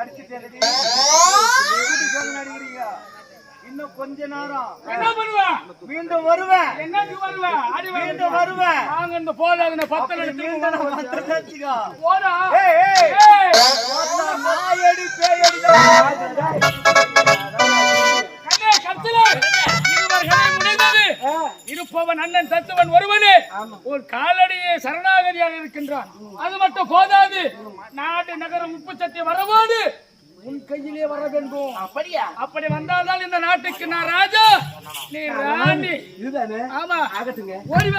நடிக்கிறீங்க இன்னும் கொஞ்ச நேரம் என்ன பண்ணுவா? மீண்டும் வருவேன். என்னக்கு வருவா? அடி மீண்டும் வருவேன். நாங்க இந்த நான் வந்து வச்சுக்கோ. போடா. ஏய், இருப்பவன் அண்ணன் தத்துவன் ஒருவனே. ஒரு காலடியே சரணாகதியாக இருக்கின்றான். அது மட்டும் போதாது. நாடு நகரம் உப்பு சட்டி வரவோடு உன் கையிலே வர வேண்டும் அப்படியா? அப்படி வந்தால்தான் இந்த நாட்டுக்கு நான் ராஜா. நீ ராணி. இதுதானே? ஆமா. ஆகட்டுங்க. ஓடி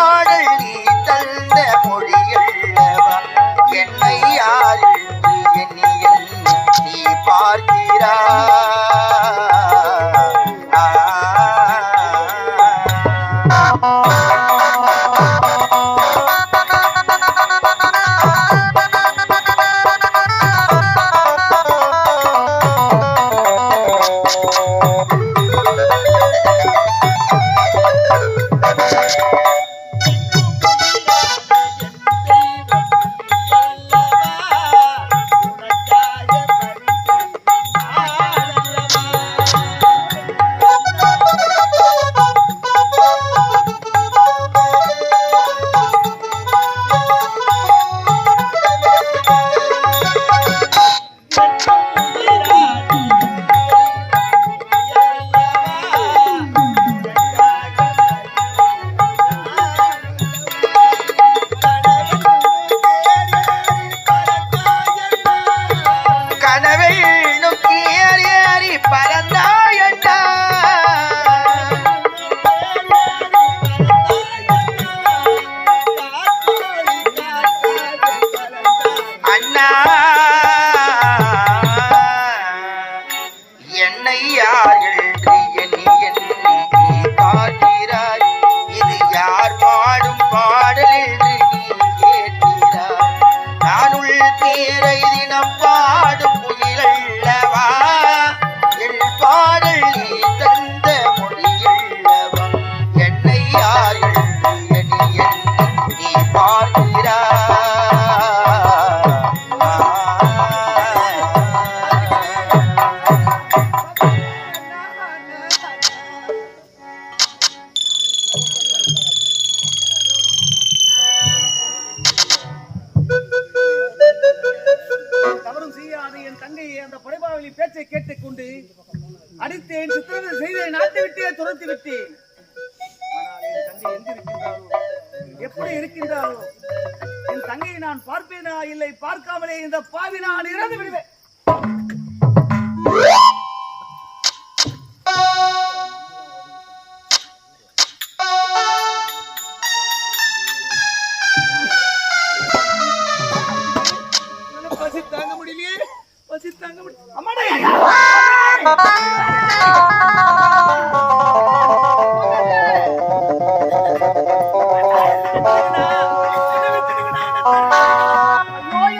பாடல் நீ தந்த மொழியல்லவா? என்னை யார் என்று எண்ணி எண்ணி நீ பார்க்கிறாய் கனவை பறந்தாயண்டா அண்ணா. என்னை யார் என்று எண்ணி எண்ணி பார்க்கிறாய் இது யார் பாடும் பாடல் என்று நீ கேட்கிறாய்? நான் பேரை தினம் பாடும் புயலல்லவா பாடல் நீ தந்த மொழியல்லவா என்னை யார் செய்யாத அந்த படைபாவலி பேச்சை கேட்டுக் கொண்டு அடித்தேன் சித்திரவதை செய்து நாட்டை விட்டே துரத்தி விட்டேன். தங்கை எப்படி இருக்கின்றாரோ என் தங்கையை நான் பார்ப்பேனா? இல்லை பார்க்காமலே இந்த பாவி நான் இறந்து விடுவேன். அம்மாடா.